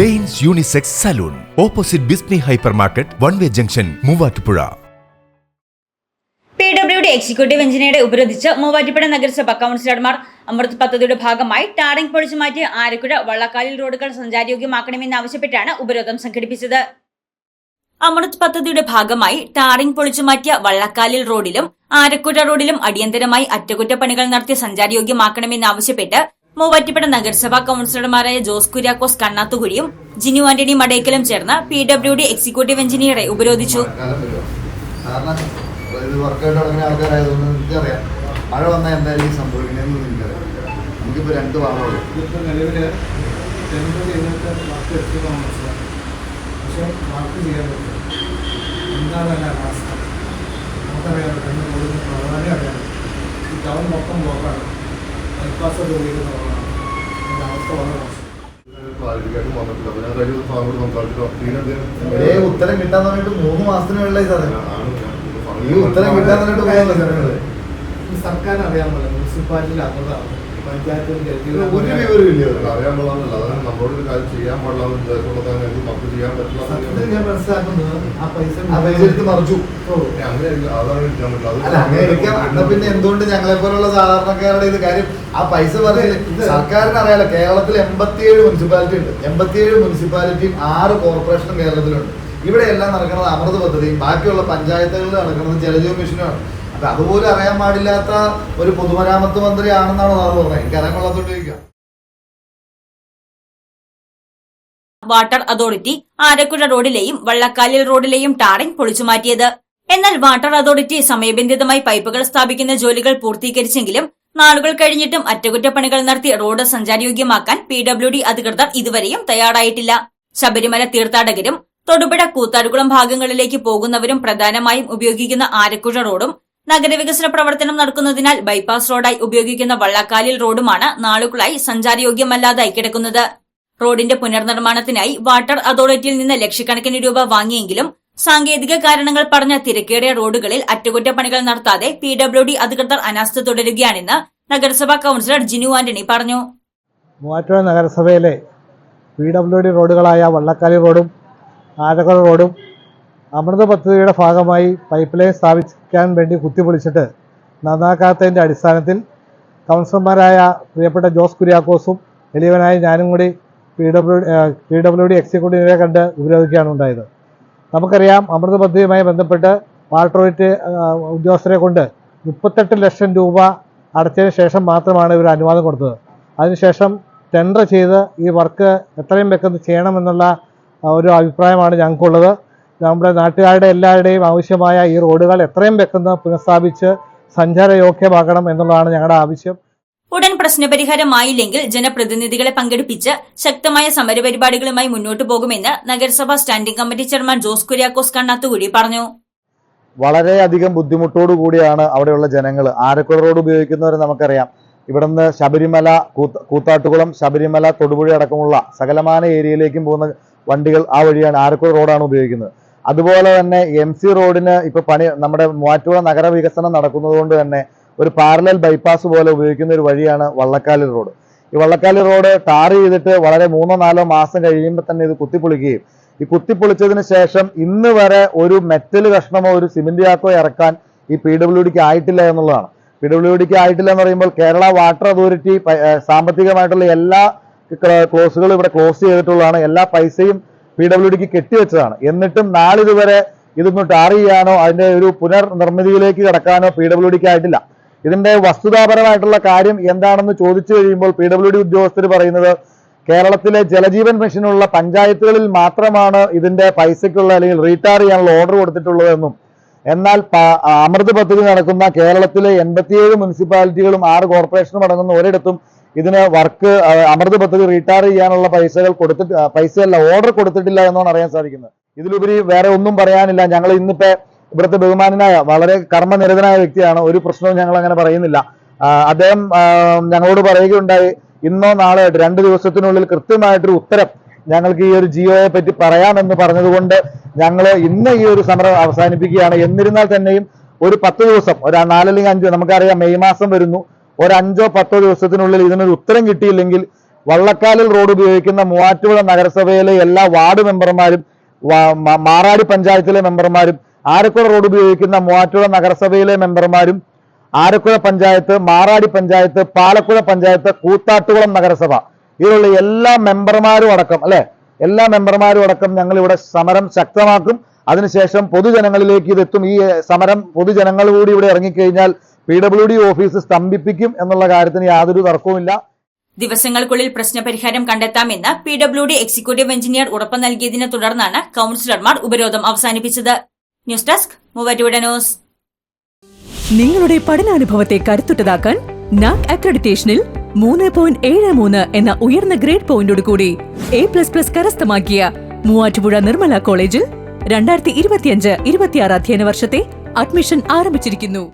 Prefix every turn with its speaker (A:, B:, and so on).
A: Danes unisex salon. Opposite ബിസ്നി hyper market one way junction Muvattupuzha
B: executive എഞ്ചിനീയറെ ഉപരോധിച്ച് മൂവാറ്റുപുഴ നഗരസഭ കൗൺസിലർമാർ അമൃത് പദ്ധതിയുടെ ഭാഗമായി ടാറിംഗ് പൊളിച്ചു മാറ്റി ആരക്കുഴ വള്ളക്കാലിൽ റോഡുകൾ സഞ്ചാരയോഗ്യമാക്കണമെന്നാവശ്യപ്പെട്ടാണ് ഉപരോധം സംഘടിപ്പിച്ചത്. അമൃത് പദ്ധതിയുടെ ഭാഗമായി ടാറിംഗ് പൊളിച്ചു മാറ്റിയ വള്ളക്കാലിൽ റോഡിലും ആരക്കുഴ റോഡിലും അടിയന്തരമായി അറ്റകുറ്റപ്പണികൾ നടത്തി സഞ്ചാരയോഗ്യമാക്കണമെന്നാവശ്യപ്പെട്ട് മൂവാറ്റുപുഴ നഗരസഭാ കൌൺസിലർമാരായ ജോസ് കുര്യാക്കോസ് കണ്ണാത്തുകുഴിയും ജിനു ആന്റണി മടേക്കലും ചേർന്ന പി ഡബ്ല്യു ഡി എക്സിക്യൂട്ടീവ് എഞ്ചിനീയറെ ഉപരോധിച്ചു.
C: മഴ വന്നാൽ എന്തായിരിക്കും സംഭവിക്കുന്നതെന്ന് എനിക്കറിയാം. നമുക്കിപ്പോൾ രണ്ട് ഭാഗമുള്ളൂ
D: ഇതിപ്പോൾ നിലവിൽ ടെൻഡർ ചെയ്തിട്ട് വർക്ക് എടുക്കുന്ന മനസ്സിലാവും പക്ഷേ വർക്ക് ചെയ്യാൻ പറ്റും എന്താണ് അതിന്റെ അവസ്ഥ? നമുക്കറിയാം രണ്ട് കൂടുതൽ വളരെ അറിയാം. ഈ ടൗൺ മൊത്തം ബ്ലോക്കാണ് ബൈപ്പാസ് അവസ്ഥ വളരെ
E: ക്ലാരിഫിക്കേഷൻ വന്നിട്ടില്ല. ഞാൻ കഴിഞ്ഞ സംസാരിച്ചിട്ട്
C: ഉത്തരം കിട്ടാൻ വേണ്ടി മൂന്ന് മാസത്തിനുള്ള സാറേ. ഈ ഉത്തരം കിട്ടാൻ വേണ്ടി സർക്കാർ അറിയാൻ
D: ഈ മുനിസിപ്പാലിറ്റി പഞ്ചായത്തിൽ
C: ഒരു വിവരവും ഇല്ല
E: അത് അറിയാൻ പാടില്ല. അതാണ് നമ്മളോട് ഒരു കാര്യം ചെയ്യാൻ പാടില്ല നമുക്ക് പറ്റില്ല
C: അങ്ങനെ പിന്നെ എന്തുകൊണ്ട് ഞങ്ങളെ പോലുള്ള സാധാരണക്കാരുടെ ഇത് കാര്യം ആ പൈസ പറഞ്ഞില്ല. സർക്കാരിന് അറിയാലോ കേരളത്തിൽ എൺപത്തിയേഴ് മുനിസിപ്പാലിറ്റി ഉണ്ട്. എൺപത്തിയേഴ് മുനിസിപ്പാലിറ്റിയും ആറ് കോർപ്പറേഷനും കേരളത്തിലുണ്ട്. ഇവിടെ എല്ലാം നടക്കുന്നത് അമൃത് പദ്ധതിയും ബാക്കിയുള്ള പഞ്ചായത്തുകളിൽ നടക്കുന്നത് ജലജീവ മിഷനുമാണ്. അപ്പൊ അതുപോലും അറിയാൻ പാടില്ലാത്ത ഒരു പൊതുമരാമത്ത് മന്ത്രിയാണെന്നാണ് സാറ് പറഞ്ഞത്. എനിക്ക് അറിയാൻ കൊള്ളാത്തോണ്ട്
B: വാട്ടർ അതോറിറ്റി ആരക്കുഴ റോഡിലെയും വള്ളക്കാലിൽ റോഡിലെയും ടാറിംഗ് പൊളിച്ചു മാറ്റിയത്. എന്നാൽ വാട്ടർ അതോറിറ്റി സമയബന്ധിതമായി പൈപ്പുകൾ സ്ഥാപിക്കുന്ന ജോലികൾ പൂർത്തീകരിച്ചെങ്കിലും നാളുകൾ കഴിഞ്ഞിട്ടും അറ്റകുറ്റപ്പണികൾ നടത്തി റോഡ് സഞ്ചാരയോഗ്യമാക്കാൻ പി ഡബ്ല്യു ഡി അധികൃതർ ഇതുവരെയും തയ്യാറായിട്ടില്ല. ശബരിമല തീർത്ഥാടകരും തൊടുപുഴ കൂത്താടുകുളം ഭാഗങ്ങളിലേക്ക് പോകുന്നവരും പ്രധാനമായും ഉപയോഗിക്കുന്ന ആരക്കുഴ റോഡും നഗരവികസന പ്രവർത്തനം നടക്കുന്നതിനാൽ ബൈപ്പാസ് റോഡായി ഉപയോഗിക്കുന്ന വള്ളക്കാലിൽ റോഡുമാണ് നാളുകളായി സഞ്ചാരയോഗ്യമല്ലാതായി കിടക്കുന്നത്. റോഡിന്റെ പുനർനിർമ്മാണത്തിനായി വാട്ടർ അതോറിറ്റിയിൽ നിന്ന് ലക്ഷക്കണക്കിന് രൂപ വാങ്ങിയെങ്കിലും സാങ്കേതിക കാരണങ്ങൾ പറഞ്ഞ തിരക്കേറിയ റോഡുകളിൽ അറ്റകുറ്റപ്പണികൾ നടത്താതെ പി ഡബ്ല്യു ഡി അധികൃതർ അനാസ്ഥ തുടരുകയാണെന്ന് നഗരസഭാ കൌൺസിലർ ജിനു ആന്റണി പറഞ്ഞു.
D: മൂവാറ്റുപുഴ നഗരസഭയിലെ പി ഡബ്ല്യു ഡി റോഡുകളായ വള്ളക്കാലി റോഡും ആരകൾ റോഡും അമൃത പദ്ധതിയുടെ ഭാഗമായി പൈപ്പ് ലൈൻ സ്ഥാപിക്കാൻ വേണ്ടി കുത്തിപൊളിച്ചിട്ട് നന്നാക്കാത്തതിന്റെ അടിസ്ഥാനത്തിൽ കൗൺസിലർമാരായ പ്രിയപ്പെട്ട ജോസ് കുര്യാക്കോസും എളിയവനായ ഞാനും കൂടി P W P W D എക്സിക്യൂട്ടീവിനെ കണ്ട് ഉപരോധിക്കുകയാണ് ഉണ്ടായത്. നമുക്കറിയാം അമൃത പദ്ധതിയുമായി ബന്ധപ്പെട്ട് വാട്ടർ ഉദ്യോഗസ്ഥരെ കൊണ്ട് മുപ്പത്തെട്ട് ലക്ഷം രൂപ അടച്ചതിന് ശേഷം മാത്രമാണ് ഇവർ അനുവാദം കൊടുത്തത്. അതിനുശേഷം ടെൻഡർ ചെയ്ത് ഈ വർക്ക് എത്രയും വെക്കുന്നത് ചെയ്യണമെന്നുള്ള ഒരു അഭിപ്രായമാണ് ഞങ്ങൾക്കുള്ളത്. നമ്മുടെ നാട്ടുകാരുടെ എല്ലാവരുടെയും ആവശ്യമായ ഈ റോഡുകൾ എത്രയും പെട്ടെന്ന് പുനഃസ്ഥാപിച്ച് സഞ്ചാരയോഗ്യമാക്കണം എന്നുള്ളതാണ് ഞങ്ങളുടെ ആവശ്യം.
B: ഉടൻ പ്രശ്നപരിഹാരമായില്ലെങ്കിൽ ജനപ്രതിനിധികളെ പങ്കെടുപ്പിച്ച് ശക്തമായ സമരപരിപാടികളുമായി മുന്നോട്ടു പോകുമെന്ന് നഗരസഭാ standing committee chairman Jose Kuriakose Kannathukudi പറഞ്ഞു.
F: വളരെയധികം ബുദ്ധിമുട്ടോടു കൂടിയാണ് അവിടെയുള്ള ജനങ്ങൾ. ആരക്കുള റോഡ് ഉപയോഗിക്കുന്നവരെ നമുക്കറിയാം. ഇവിടുന്ന് ശബരിമല കൂത്ത- കൂത്താട്ടുകുളം ശബരിമല തൊടുപുഴ അടക്കമുള്ള സകലമാന ഏരിയയിലേക്കും പോകുന്ന വണ്ടികൾ ആ വഴിയാണ് ആരക്കുള റോഡാണ് ഉപയോഗിക്കുന്നത്. അതുപോലെ തന്നെ എം സി റോഡിന് ഇപ്പൊ പണി നമ്മുടെ മൂവാറ്റുപുഴ നഗരവികസനം നടക്കുന്നതുകൊണ്ട് നടക്കുന്നത് കൊണ്ട് തന്നെ ഒരു പാരലൽ ബൈപ്പാസ് പോലെ ഉപയോഗിക്കുന്ന ഒരു വഴിയാണ് വള്ളക്കാലി റോഡ് ഈ വള്ളക്കാലി റോഡ് ടാർ ചെയ്തിട്ട് വളരെ മൂന്നോ നാലോ മാസം കഴിയുമ്പോൾ തന്നെ ഇത് കുത്തിപ്പൊളിക്കുകയും ഈ കുത്തിപ്പൊളിച്ചതിന് ശേഷം ഇന്ന് വരെ ഒരു മെറ്റൽ കഷ്ണമോ ഒരു സിമെന്റ് ചാക്കോ ഇറക്കാൻ ഈ പി ഡബ്ല്യു ഡിക്ക് ആയിട്ടില്ല എന്നുള്ളതാണ്. പി ഡബ്ല്യു ഡിക്ക് ആയിട്ടില്ല എന്ന് പറയുമ്പോൾ കേരള വാട്ടർ അതോറിറ്റി സാമ്പത്തികമായിട്ടുള്ള എല്ലാ ക്ലോസുകളും ഇവിടെ ക്ലോസ് ചെയ്തിട്ടുള്ളതാണ്. എല്ലാ പൈസയും പി ഡബ്ല്യു ഡിക്ക് കെട്ടിവെച്ചതാണ് എന്നിട്ടും നാളിതുവരെ ഇതൊന്ന് ടാർ ചെയ്യാനോ അതിന്റെ ഒരു പുനർനിർമ്മിതിയിലേക്ക് കടക്കാനോ പി ഡബ്ല്യു ഡിക്ക് ആയിട്ടില്ല. ഇതിന്റെ വസ്തുതാപരമായിട്ടുള്ള കാര്യം എന്താണെന്ന് ചോദിച്ചു കഴിയുമ്പോൾ പി ഡബ്ല്യു ഡി ഉദ്യോഗസ്ഥർ പറയുന്നത് കേരളത്തിലെ ജലജീവൻ മിഷനുള്ള പഞ്ചായത്തുകളിൽ മാത്രമാണ് ഇതിന്റെ പൈസയ്ക്കുള്ള അല്ലെങ്കിൽ റീടാർ ചെയ്യാനുള്ള ഓർഡർ കൊടുത്തിട്ടുള്ളതെന്നും എന്നാൽ അമൃത് പദ്ധതി നടക്കുന്ന കേരളത്തിലെ എൺപത്തിയേഴ് മുനിസിപ്പാലിറ്റികളും ആറ് കോർപ്പറേഷനും അടങ്ങുന്ന ഒരിടത്തും ഇതിന് വർക്ക് അമൃത് പദ്ധതി റിട്ടയർ ചെയ്യാനുള്ള പൈസകൾ കൊടുത്തിട്ട് പൈസയല്ല ഓർഡർ കൊടുത്തിട്ടില്ല എന്നാണ് അറിയാൻ സാധിക്കുന്നത്. ഇതിലുപരി വേറെ ഒന്നും പറയാനില്ല. ഞങ്ങൾ ഇന്നിപ്പോ ഇവിടുത്തെ ബഹുമാനനായ വളരെ കർമ്മനിരതനായ വ്യക്തിയാണ്. ഒരു പ്രശ്നവും ഞങ്ങൾ അങ്ങനെ പറയുന്നില്ല. അദ്ദേഹം ഞങ്ങളോട് പറയുകയുണ്ടായി ഇന്നോ നാളെ ആയിട്ട് രണ്ട് ദിവസത്തിനുള്ളിൽ കൃത്യമായിട്ടൊരു ഉത്തരം ഞങ്ങൾക്ക് ഈ ഒരു ജിയോയെ പറ്റി പറയാമെന്ന് പറഞ്ഞതുകൊണ്ട് ഞങ്ങൾ ഇന്ന് ഈ ഒരു സമരം അവസാനിപ്പിക്കുകയാണ്. എന്നിരുന്നാൽ തന്നെയും ഒരു പത്ത് ദിവസം ഒരു നാലല്ലെങ്കിൽ അഞ്ച് നമുക്കറിയാം മെയ് മാസം വരുന്നു. ഒരു അഞ്ചോ പത്തോ ദിവസത്തിനുള്ളിൽ ഇതിനൊരു ഉത്തരം കിട്ടിയില്ലെങ്കിൽ വള്ളക്കാലിൽ റോഡ് ഉപയോഗിക്കുന്ന മൂവാറ്റുപുഴ നഗരസഭയിലെ എല്ലാ വാർഡ് മെമ്പർമാരും മാറാടി പഞ്ചായത്തിലെ മെമ്പർമാരും ആരക്കുഴ റോഡ് ഉപയോഗിക്കുന്ന മൂവാറ്റുപുഴ നഗരസഭയിലെ മെമ്പർമാരും ആരക്കുഴ പഞ്ചായത്ത് മാറാടി പഞ്ചായത്ത് പാലക്കുഴ പഞ്ചായത്ത് കൂത്താട്ടുകുളം നഗരസഭ ഇതിലുള്ള എല്ലാ മെമ്പർമാരും അടക്കം അല്ലെ? എല്ലാ മെമ്പർമാരും അടക്കം ഞങ്ങൾ ഇവിടെ സമരം ശക്തമാക്കും. അതിനുശേഷം പൊതുജനങ്ങളിലേക്ക് ഇതെത്തും. ഈ സമരം പൊതുജനങ്ങൾ കൂടി ഇവിടെ ഇറങ്ങിക്കഴിഞ്ഞാൽ പി ഡബ്ല്യു ഡി ഓഫീസ് സ്തംഭിപ്പിക്കും എന്നുള്ള കാര്യത്തിന് യാതൊരു തർക്കവുമില്ല.
B: ദിവസങ്ങൾക്കുള്ളിൽ പ്രശ്നപരിഹാരം കണ്ടെത്താമെന്ന് P W D executive engineer ഉറപ്പ് നൽകിയതിനെ തുടർന്നാണ് കൌൺസിലർമാർ ഉപരോധം അവസാനിപ്പിച്ചത്. News desk Muvattupuzha news.
G: നിങ്ങളുടെ പഠനാനുഭവത്തെ കരുത്തുറ്റതാക്കാൻ നാക് അക്രഡിറ്റേഷനിൽ മൂന്ന് പോയിന്റ് ഏഴ് മൂന്ന് എന്ന ഉയർന്ന ഗ്രേഡ് പോയിന്റോട് കൂടി എ പ്ലസ് പ്ലസ് കരസ്ഥമാക്കിയ മൂവാറ്റുപുഴ നിർമ്മല കോളേജിൽ രണ്ടായിരത്തി ഇരുപത്തിയഞ്ച് ഇരുപത്തിയാറ് അധ്യയന വർഷത്തെ അഡ്മിഷൻ ആരംഭിച്ചിരിക്കുന്നു.